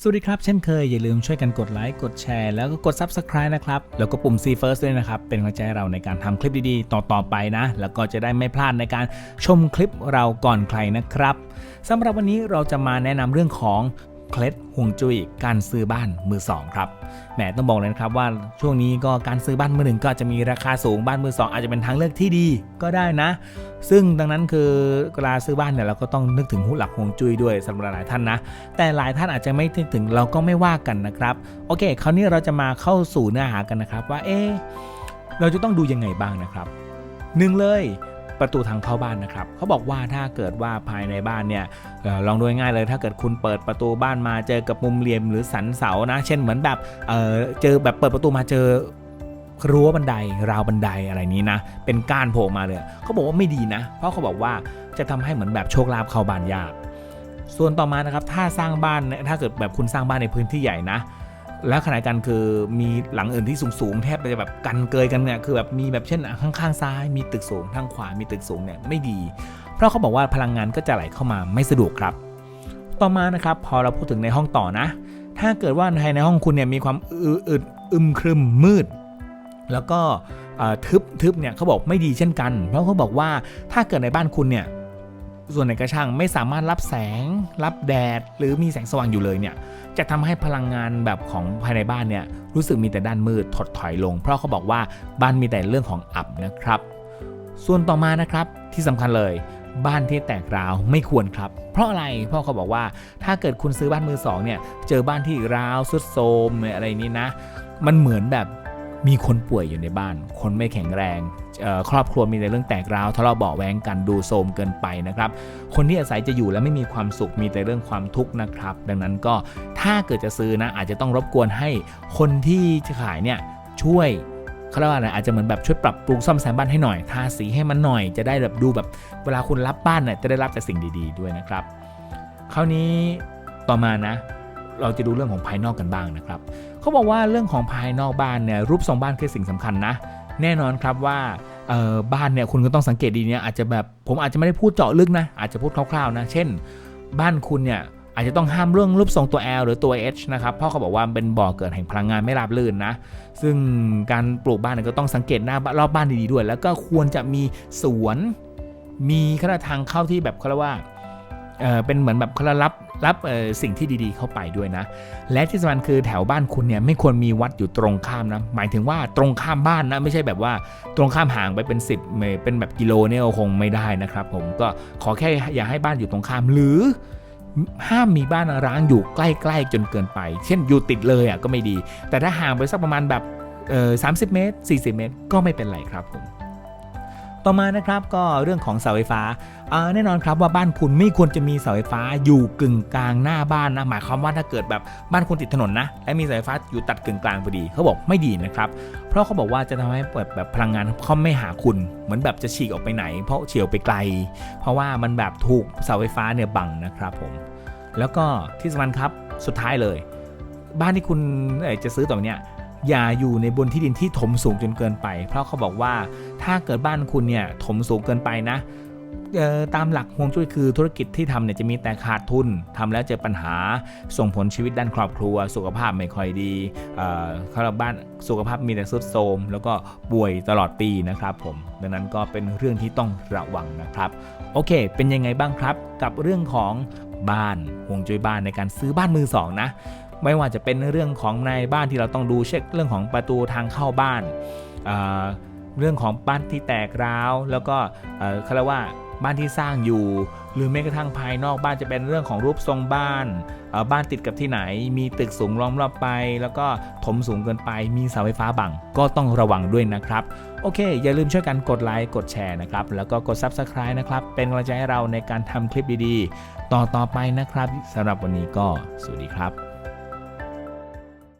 สวัสดีครับ เช่นเคย อย่าลืมช่วยกันกดไลค์ กดแชร์ แล้วก็กด Subscribe นะครับ แล้วก็ปุ่ม See First ด้วยนะครับ เป็นกำลังใจเราในการทำคลิปดีๆ ต่อๆไปนะ แล้วก็จะได้ไม่พลาดในการชมคลิปเราก่อนใครนะครับสำหรับวันนี้เราจะมาแนะนำเรื่องของ เคล็ดห่วงจุ้ยการซื้อบ้านมือสองครับแหมต้องบอกเลยนะครับว่าช่วงนี้ก็การซื้อบ้านมือหนึ่งก็จะมีราคาสูงบ้านมือสองอาจจะเป็นทางเลือกที่ดีก็ได้นะ ซึ่งดังนั้นคือเวลาซื้อบ้านเนี่ยเราก็ต้องนึกถึงหูหลักห่วงจุ้ยด้วยสำหรับหลายท่านนะ แต่หลายท่านอาจจะไม่ถึงเราก็ไม่ว่ากันนะครับโอเค คราวนี้เราจะมาเข้าสู่เนื้อหากันนะครับว่าเอ๊เราจะต้องดูยังไงบ้างนะครับหนึ่งเลย ประตูทางเข้าบ้านนะครับเขาบอกว่าถ้าเกิดว่าภายในบ้านเนี่ยลองดูง่ายๆเลย ถ้าเกิดคุณเปิดประตูบ้านมาเจอกับมุมเหลี่ยมหรือสันเสานะ เช่นเหมือนแบบเออเจอแบบเปิดประตูมาเจอรั้วบันไดราวบันไดอะไรนี้นะ เป็นก้านโผล่มาเลยเขาบอกว่าไม่ดีนะ เพราะเขาบอกว่าจะทำให้เหมือนแบบโชคลาภเข้าบ้านยาก ส่วนต่อมานะครับถ้าสร้างบ้านเนี่ยถ้าเกิดแบบคุณสร้างบ้านในพื้นที่ใหญ่นะ แล้วขณะเดียวกันคือมีหลังอื่นที่สูงๆ แทบจะแบบกันเกยกันเนี่ยคือแบบมีแบบเช่นข้างๆซ้ายมีตึกสูงทางขวามีตึกสูงเนี่ยไม่ดี เพราะเขาบอกว่าพลังงานก็จะไหลเข้ามาไม่สะดวกครับ ต่อมานะครับพอเราพูดถึงในห้องต่อนะ ถ้าเกิดว่าภายในห้องคุณเนี่ยมีความอึอึดอึมครึมมืด แล้วก็ทึบทึบเนี่ยเขาบอกไม่ดีเช่นกัน เพราะเขาบอกว่าถ้าเกิดในบ้านคุณเนี่ย ส่วนไหนกระช่างไม่สามารถรับแสง รับแดด หรือมีแสงสว่างอยู่เลยเนี่ยจะทำให้พลังงานแบบของภายในบ้านเนี่ยรู้สึกมีแต่ด้านมืดถดถอยลง เพราะเขาบอกว่าบ้านมีแต่เรื่องของอับนะครับ ส่วนต่อมานะครับที่สำคัญเลยบ้านที่แตกร้าวไม่ควรครับ เพราะอะไรพราะเขาบอกว่าถ้าเกิดคุณซื้อบ้านมือสองเนี่ยเจอบ้านที่ร้าวสุดโทมอะไรนี้นะ มันเหมือนแบบมีคนป่วยอยู่ในบ้าน คนไม่แข็งแรง ครอบครัวมีแต่เรื่องแตกร้าวทะเลาะเบาแวงกันดูโทมเกินไปนะครับ คนที่อาศัยจะอยู่แล้วไม่มีความสุขมีแต่เรื่องความทุกข์นะครับ ดังนั้นก็ถ้าเกิดจะซื้อนะอาจจะต้องรบกวนให้คนที่จะขายเนี่ยช่วยเขาเรียกว่าอะไรอาจจะเหมือนแบบช่วยปรับปรุงซ่อมแซมบ้านให้หน่อยทาสีให้มันหน่อยจะได้แบบดูแบบเวลาคุณรับบ้านเนี่ยจะได้รับแต่สิ่งดี ๆ ด้วยนะครับ คราวนี้ต่อมานะ เราจะดูเรื่องของภายนอกกันบ้างนะครับเขาบอกว่าเรื่องของภายนอกบ้านเนี่ยรูปทรงบ้านคือสิ่งสำคัญนะ แน่นอนครับว่าบ้านเนี่ยคุณก็ต้องสังเกตดีเนี่ยอาจจะแบบผมอาจจะไม่ได้พูดเจาะลึกนะอาจจะพูดคร่าวๆนะเช่น บ้านคุณเนี่ยอาจจะต้องห้ามเรื่องรูปทรงตัว L หรือตัว H นะครับเพราะเขาบอกว่าเป็นบ่อเกิดแห่งพลังงานไม่ราบรื่นนะ ซึ่งการปลูกบ้านเนยก็ต้องสังเกตหน้ารอบบ้านดีๆด้วย แล้วก็ควรจะมีสวน มีขนาดทางเข้าที่แบบเขาเรียกว่าเออเป็นเหมือนแบบเขาเรียกรับ รับสิ่งที่ดีๆเข้าไปด้วยนะ และที่สำคัญคือแถวบ้านคุณเนี่ยไม่ควรมีวัดอยู่ตรงข้ามนะ หมายถึงว่าตรงข้ามบ้านนะ ไม่ใช่แบบว่าตรงข้ามห่างไปเป็น 10เมตรเป็นแบบกิโลเนี่ยคงไม่ได้นะครับผมก็ขอแค่อย่าให้บ้านอยู่ตรงข้ามหรือห้ามมีบ้านร้างอยู่ใกล้ๆจนเกินไป เช่นอยู่ติดเลยอะก็ไม่ดี แต่ถ้าห่างไปสักประมาณแบบเออสาเมตร 40 เมตร ก็ไม่เป็นไรครับผม ต่อมานะครับก็เรื่องของเสาไฟฟ้าแน่นอนครับว่าบ้านคุณไม่ควรจะมีเสาไฟฟ้าอยู่กึ่งกลางหน้าบ้านนะหมายความว่าถ้าเกิดแบบบ้านคุณติดถนนนะและมีเสาไฟฟ้าอยู่ตัดกึ่งกลางพอดีเขาบอกไม่ดีนะครับ เพราะเขาบอกว่าจะทำให้เปิดแบบพลังงานเขาไม่หาคุณ เหมือนแบบจะฉีกออกไปไหน เพราะเฉียวไปไกล เพราะว่ามันแบบถูกเสาไฟฟ้าเนี่ยบังนะครับผมแล้วก็ที่สำคัญครับสุดท้ายเลย บ้านที่คุณจะซื้อต่อเนี้ย อย่าอยู่ในบนที่ดินที่ถมสูงจนเกินไป เพราะเขาบอกว่าถ้าเกิดบ้านคุณเนี่ยถมสูงเกินไปนะตามหลักฮวงจุ้ยคือธุรกิจที่ทำเนี่ยจะมีแต่ขาดทุนทำแล้วเจอปัญหาส่งผลชีวิตด้านครอบครัว สุขภาพไม่ค่อยดีเอ่อเขาเรียกบ้านสุขภาพมีแต่ทรุดโทมแล้วก็ป่วยตลอดปีนะครับผมดังนั้นก็เป็นเรื่องที่ต้องระวังนะครับ โอเค เป็นยังไงบ้างครับ กับเรื่องของบ้านห่วงจุ้ยบ้านในการซื้อบ้านมือสองนะ ไม่ว่าจะเป็นเรื่องของในบ้านที่เราต้องดูเช็คเรื่องของประตูทางเข้าบ้านเเรื่องของบ้านที่แตกร้าว แล้วก็เขาเรียกว่าบ้านที่สร้างอยู่ หรือแม้กระทั่งภายนอกบ้านจะเป็นเรื่องของรูปทรงบ้าน บ้านติดกับที่ไหน มีตึกสูงล้อมรอบไป แล้วก็ถมสูงเกินไป มีเสาไฟฟ้าบัง ก็ต้องระวังด้วยนะครับ โอเค อย่าลืมช่วยกันกดไลค์ กดแชร์นะครับ แล้วก็กด Subscribe นะครับ เป็นกำลังใจให้เราในการทำคลิปดีๆ ต่อต่อไปนะครับสำหรับวันนี้ก็สวัสดีครับ